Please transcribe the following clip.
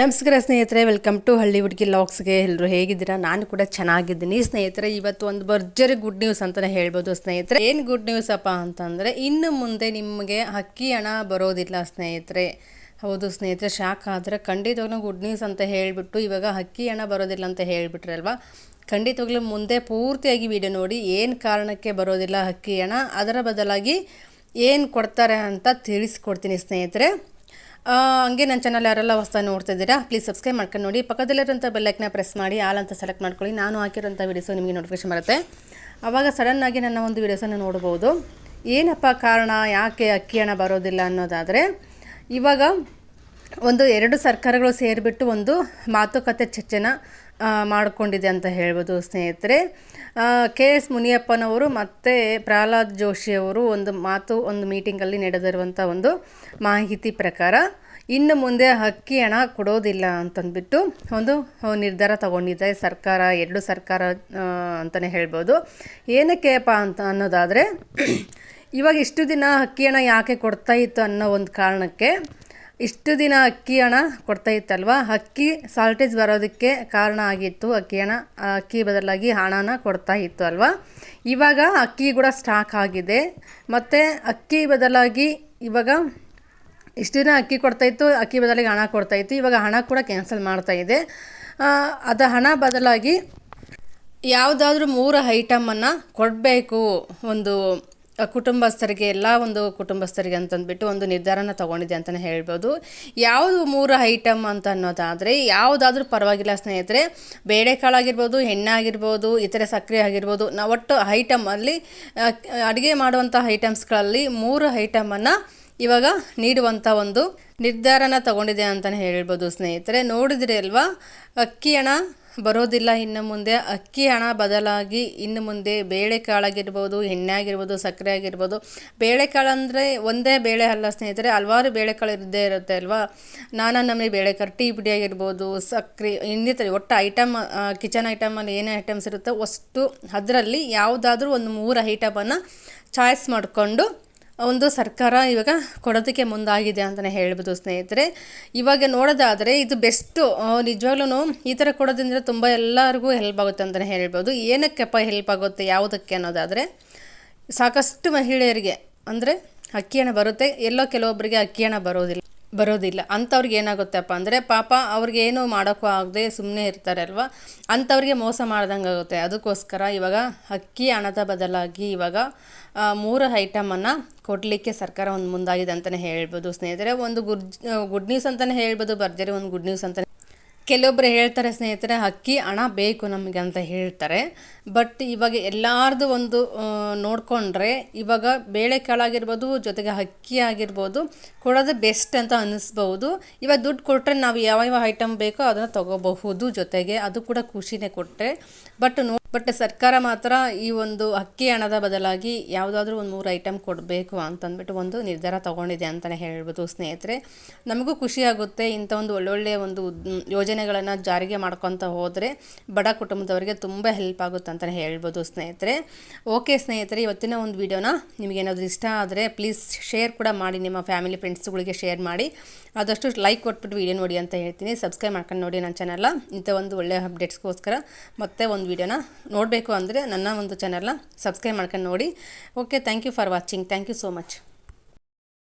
ನಮಸ್ಕಾರ ಸ್ನೇಹಿತರೆ welcome to ಹಳ್ಳಿ ಹುಡುಗಿ ಲಾಕ್ಸ್ಗೆ ಎಲ್ಲರೂ ಹೇಗಿದ್ದೀರಾ? ನಾನು ಕೂಡ ಚೆನ್ನಾಗಿದ್ದೀನಿ. ಸ್ನೇಹಿತರೆ, ಇವತ್ತು ಒಂದು ಭರ್ಜರಿ ಗುಡ್ ನ್ಯೂಸ್ ಅಂತಲೇ ಹೇಳ್ಬೋದು ಸ್ನೇಹಿತರೆ. ಏನು ಗುಡ್ ನ್ಯೂಸ್ ಅಪ್ಪ ಅಂತಂದರೆ, ಇನ್ನು ಮುಂದೆ ನಿಮಗೆ ಅಕ್ಕಿ ಹಣ ಬರೋದಿಲ್ಲ ಸ್ನೇಹಿತರೆ. ಹೌದು ಸ್ನೇಹಿತರೆ, ಶಾಕ್ ಆದರೆ ಖಂಡಿತವಾಗ್ಲೂ ಗುಡ್ ನ್ಯೂಸ್ ಅಂತ ಹೇಳಿಬಿಟ್ಟು ಇವಾಗ ಅಕ್ಕಿ ಹಣ ಬರೋದಿಲ್ಲ ಅಂತ ಹೇಳಿಬಿಟ್ರಲ್ವಾ? ಖಂಡಿತವಾಗ್ಲೂ ಮುಂದೆ ಪೂರ್ತಿಯಾಗಿ ವಿಡಿಯೋ ನೋಡಿ ಏನು ಕಾರಣಕ್ಕೆ ಬರೋದಿಲ್ಲ ಅಕ್ಕಿ ಹಣ, ಅದರ ಬದಲಾಗಿ ಏನು ಕೊಡ್ತಾರೆ ಅಂತ ತಿಳಿಸ್ಕೊಡ್ತೀನಿ ಸ್ನೇಹಿತರೆ. ಹಂಗೆ ನನ್ನ ಚಾನಲ್ ಯಾರೆಲ್ಲ ಹೊಸ್ದಾಗಿ ನೋಡ್ತಿದ್ದೀರಾ ಪ್ಲೀಸ್ ಸಬ್ಸ್ಕ್ರೈಬ್ ಮಾಡ್ಕೊಂಡು ನೋಡಿ. ಪಕ್ಕದಲ್ಲಿರೋಂಥ ಬೆಲ್ಲೈಕ್ನ ಪ್ರೆಸ್ ಮಾಡಿ, ಆಲ್ ಅಂತ ಸೆಲೆಕ್ಟ್ ಮಾಡ್ಕೊಳ್ಳಿ. ನಾನು ಹಾಕಿರೋಂಥ ವೀಡಿಯೋಸು ನಿಮಗೆ ನೋಟಿಫಿಕೇಶನ್ ಬರುತ್ತೆ. ಆವಾಗ ಸಡನ್ನಾಗಿ ನನ್ನ ಒಂದು ವೀಡಿಯೋಸನ್ನು ನೋಡ್ಬೋದು. ಏನಪ್ಪ ಕಾರಣ? ಯಾಕೆ ಅಕ್ಕಿ ಹಣ ಬರೋದಿಲ್ಲ ಅನ್ನೋದಾದರೆ, ಇವಾಗ ಒಂದು ಎರಡು ಸರ್ಕಾರಗಳು ಸೇರಿಬಿಟ್ಟು ಒಂದು ಮಾತುಕತೆ ಚರ್ಚೆನ ಮಾಡಿಕೊಂಡಿದೆ ಅಂತ ಹೇಳ್ಬೋದು ಸ್ನೇಹಿತರೆ. ಕೆ ಎಸ್ ಮುನಿಯಪ್ಪನವರು ಮತ್ತು ಪ್ರಹ್ಲಾದ್ ಜೋಶಿಯವರು ಒಂದು ಮಾತು, ಒಂದು ಮೀಟಿಂಗಲ್ಲಿ ನಡೆದಿರುವಂಥ ಒಂದು ಮಾಹಿತಿ ಪ್ರಕಾರ, ಇನ್ನು ಮುಂದೆ ಹಕ್ಕಿ ಹಣ ಕೊಡೋದಿಲ್ಲ ಅಂತಂದ್ಬಿಟ್ಟು ಒಂದು ನಿರ್ಧಾರ ತಗೊಂಡಿದೆ ಸರ್ಕಾರ, ಎರಡು ಸರ್ಕಾರ ಅಂತಲೇ ಹೇಳ್ಬೋದು. ಏನಕ್ಕೆಪ್ಪ ಅಂತ ಅನ್ನೋದಾದರೆ, ಇವಾಗ ಇಷ್ಟು ದಿನ ಹಕ್ಕಿ ಹಣ ಯಾಕೆ ಕೊಡ್ತಾ ಇತ್ತು ಅನ್ನೋ ಒಂದು ಕಾರಣಕ್ಕೆ ಇಷ್ಟು ದಿನ ಅಕ್ಕಿ ಹಣ ಕೊಡ್ತಾ ಇತ್ತಲ್ವ? ಅಕ್ಕಿ ಸಾಲ್ಟೇಜ್ ಬರೋದಕ್ಕೆ ಕಾರಣ ಆಗಿತ್ತು. ಅಕ್ಕಿ ಹಣ, ಅಕ್ಕಿ ಬದಲಾಗಿ ಹಣನ ಕೊಡ್ತಾ ಇತ್ತು ಅಲ್ವಾ? ಇವಾಗ ಅಕ್ಕಿ ಕೂಡ ಸ್ಟಾಕ್ ಆಗಿದೆ. ಮತ್ತು ಅಕ್ಕಿ ಬದಲಾಗಿ ಇವಾಗ ಇಷ್ಟು ದಿನ ಅಕ್ಕಿ ಕೊಡ್ತಾ ಇತ್ತು, ಅಕ್ಕಿ ಬದಲಾಗಿ ಹಣ ಕೊಡ್ತಾ ಇತ್ತು. ಇವಾಗ ಹಣ ಕೂಡ ಕ್ಯಾನ್ಸಲ್ ಮಾಡ್ತಾ ಇದೆ. ಅದು ಹಣ ಬದಲಾಗಿ ಯಾವುದಾದ್ರೂ ಮೂರು ಐಟಮನ್ನು ಕೊಡಬೇಕು. ಒಂದು ಕುಟುಂಬಸ್ಥರಿಗೆ, ಎಲ್ಲ ಒಂದು ಕುಟುಂಬಸ್ಥರಿಗೆ ಅಂತಂದ್ಬಿಟ್ಟು ಒಂದು ನಿರ್ಧಾರನ ತಗೊಂಡಿದೆ ಅಂತಲೇ ಹೇಳ್ಬೋದು. ಯಾವುದು ಮೂರು ಐಟಮ್ ಅಂತ ಅನ್ನೋದಾದರೆ, ಯಾವುದಾದ್ರೂ ಪರವಾಗಿಲ್ಲ ಸ್ನೇಹಿತರೆ, ಬೇಳೆಕಾಳಾಗಿರ್ಬೋದು ಎಣ್ಣೆ ಆಗಿರ್ಬೋದು ಇತರೆ ಸಕ್ಕರೆ ಆಗಿರ್ಬೋದು ನಾವು ಒಟ್ಟು ಐಟಮಲ್ಲಿ ಅಡುಗೆ ಮಾಡುವಂಥ ಐಟಮ್ಸ್ಗಳಲ್ಲಿ ಮೂರು ಐಟಮನ್ನು ಇವಾಗ ನೀಡುವಂಥ ಒಂದು ನಿರ್ಧಾರನ ತಗೊಂಡಿದೆ ಅಂತಲೇ ಹೇಳ್ಬೋದು ಸ್ನೇಹಿತರೆ. ನೋಡಿದ್ರೆ ಅಲ್ವಾ? ಅಕ್ಕಿ ಹಣ ಬರೋದಿಲ್ಲ ಇನ್ನು ಮುಂದೆ. ಅಕ್ಕಿ ಹಣ ಬದಲಾಗಿ ಇನ್ನು ಮುಂದೆ ಬೇಳೆಕಾಳಾಗಿರ್ಬೋದು ಎಣ್ಣೆ ಆಗಿರ್ಬೋದು ಸಕ್ಕರೆ ಆಗಿರ್ಬೋದು ಬೇಳೆಕಾಳು ಅಂದರೆ ಒಂದೇ ಬೇಳೆ ಅಲ್ಲ ಸ್ನೇಹಿತರೆ, ಹಲವಾರು ಬೇಳೆಕಾಳು ಇದ್ದೇ ಇರುತ್ತೆ ಅಲ್ವಾ? ನಾನಾ ನಮಗೆ ಬೇಳೆಕಾಳು ಟೀ ಪುಡಿ ಆಗಿರ್ಬೋದು, ಸಕ್ಕರೆ, ಇನ್ನಿತರ ಒಟ್ಟು ಐಟಮ್ ಕಿಚನ್ ಐಟಮಲ್ಲಿ ಏನೇ ಐಟಮ್ಸ್ ಇರುತ್ತೋ ಅಷ್ಟು ಅದರಲ್ಲಿ ಯಾವುದಾದ್ರೂ ಒಂದು ಮೂರು ಐಟಮನ್ನು ಚಾಯ್ಸ್ ಮಾಡಿಕೊಂಡು ಒಂದು ಸರ್ಕಾರ ಇವಾಗ ಕೊಡೋದಕ್ಕೆ ಮುಂದಾಗಿದೆ ಅಂತಲೇ ಹೇಳ್ಬೋದು ಸ್ನೇಹಿತರೆ. ಇವಾಗ ನೋಡೋದಾದರೆ ಇದು ಬೆಸ್ಟು ನಿಜವಾಗ್ಲೂ ಈ ಥರ ಕೊಡೋದ್ರಿಂದ ತುಂಬ ಎಲ್ಲರಿಗೂ ಹೆಲ್ಪ್ ಆಗುತ್ತೆ ಅಂತಲೇ ಹೇಳ್ಬೋದು. ಏನಕ್ಕೆಪ್ಪ ಹೆಲ್ಪ್ ಆಗುತ್ತೆ, ಯಾವುದಕ್ಕೆ ಅನ್ನೋದಾದರೆ, ಸಾಕಷ್ಟು ಮಹಿಳೆಯರಿಗೆ, ಅಂದರೆ ಅಕ್ಕಿ ಹಣ ಬರುತ್ತೆ. ಎಲ್ಲೋ ಕೆಲವೊಬ್ಬರಿಗೆ ಅಕ್ಕಿ ಹಣ ಬರೋದಿಲ್ಲ. ಬರೋದಿಲ್ಲ. ಅಂಥವ್ರಿಗೆ ಏನಾಗುತ್ತಪ್ಪ ಅಂದರೆ ಪಾಪ ಅವ್ರಿಗೇನು ಮಾಡೋಕ್ಕೂ ಆಗದೆ ಸುಮ್ಮನೆ ಇರ್ತಾರೆ ಅಲ್ವಾ ಅಂಥವ್ರಿಗೆ ಮೋಸ ಮಾಡ್ದಂಗೆ ಆಗುತ್ತೆ. ಅದಕ್ಕೋಸ್ಕರ ಇವಾಗ ಅಕ್ಕಿ ಹಣದ ಬದಲಾಗಿ ಇವಾಗ ಮೂರು ಐಟಮನ್ನು ಕೊಡಲಿಕ್ಕೆ ಸರ್ಕಾರ ಒಂದು ಮುಂದಾಗಿದೆ ಅಂತಲೇ ಹೇಳ್ಬೋದು. ಸ್ನೇಹಿತರೆ, ಒಂದು ಗುಡ್ ಗುಡ್ ನ್ಯೂಸ್ ಅಂತಲೇ ಹೇಳ್ಬೋದು. ಭರ್ಜರಿ ಒಂದು ಗುಡ್ ನ್ಯೂಸ್ ಅಂತಲೇ ಕೆಲವೊಬ್ಬರು ಹೇಳ್ತಾರೆ ಸ್ನೇಹಿತರೆ, ಅಕ್ಕಿ ಹಣ ಬೇಕು ನಮಗೆ ಅಂತ ಹೇಳ್ತಾರೆ. ಬಟ್ ಇವಾಗ ಎಲ್ಲಾರ್ದು ಒಂದು ನೋಡಿಕೊಂಡ್ರೆ ಇವಾಗ ಬೇಳೆಕಾಳಾಗಿರ್ಬೋದು ಜೊತೆಗೆ ಅಕ್ಕಿ ಆಗಿರ್ಬೋದು, ಕೊಡೋದು ಬೆಸ್ಟ್ ಅಂತ ಅನ್ನಿಸ್ಬೋದು ಇವಾಗ ದುಡ್ಡು ಕೊಟ್ಟರೆ ನಾವು ಯಾವ ಯಾವ ಐಟಮ್ ಬೇಕೋ ಅದನ್ನು ತಗೋಬಹುದು ಜೊತೆಗೆ. ಅದು ಕೂಡ ಖುಷಿನೇ ಕೊಟ್ಟರೆ ಬಟ್ ನೋ ಬಟ್ ಸರ್ಕಾರ ಮಾತ್ರ ಈ ಒಂದು ಅಕ್ಕಿ ಹಣದ ಬದಲಾಗಿ ಯಾವುದಾದ್ರೂ ಒಂದು ಮೂರು ಐಟಮ್ ಕೊಡಬೇಕು ಅಂತಂದ್ಬಿಟ್ಟು ಒಂದು ನಿರ್ಧಾರ ತಗೊಂಡಿದೆ ಅಂತಲೇ ಹೇಳ್ಬೋದು ಸ್ನೇಹಿತರೆ. ನಮಗೂ ಖುಷಿಯಾಗುತ್ತೆ ಇಂಥ ಒಂದು ಒಳ್ಳೊಳ್ಳೆಯ ಒಂದು ಯೋಜನೆಗಳನ್ನು ಜಾರಿಗೆ ಮಾಡ್ಕೊತ ಹೋದರೆ ಬಡ ಕುಟುಂಬದವರಿಗೆ ತುಂಬ ಹೆಲ್ಪ್ ಆಗುತ್ತೆ ಅಂತಲೇ ಹೇಳ್ಬೋದು ಸ್ನೇಹಿತರೆ. ಓಕೆ ಸ್ನೇಹಿತರೆ, ಇವತ್ತಿನ ಒಂದು ವಿಡಿಯೋನ ನಿಮಗೇನಾದರೂ ಇಷ್ಟ ಆದರೆ ಪ್ಲೀಸ್ ಶೇರ್ ಕೂಡ ಮಾಡಿ, ನಿಮ್ಮ ಫ್ಯಾಮಿಲಿ ಫ್ರೆಂಡ್ಸ್ಗಳಿಗೆ ಶೇರ್ ಮಾಡಿ. ಆದಷ್ಟು ಲೈಕ್ ಕೊಟ್ಬಿಟ್ಟು ವಿಡಿಯೋ ನೋಡಿ ಅಂತ ಹೇಳ್ತೀನಿ. ಸಬ್ಸ್ಕ್ರೈಬ್ ಮಾಡ್ಕೊಂಡು ನೋಡಿ ನನ್ನ ಚಾನಲ್ನ ಇಂಥ ಒಂದು ಒಳ್ಳೆಯ ಅಪ್ಡೇಟ್ಸ್ಗೋಸ್ಕರ ಮತ್ತೆ ಒಂದು ವೀಡಿಯೋನ ನೋಡಬೇಕು ಅಂದರೆ ನನ್ನ ಒಂದು ಚಾನಲ್ನ ಸಬ್ಸ್ಕ್ರೈಬ್ ಮಾಡ್ಕೊಂಡು ನೋಡಿ. Okay thank you for watching thank you so much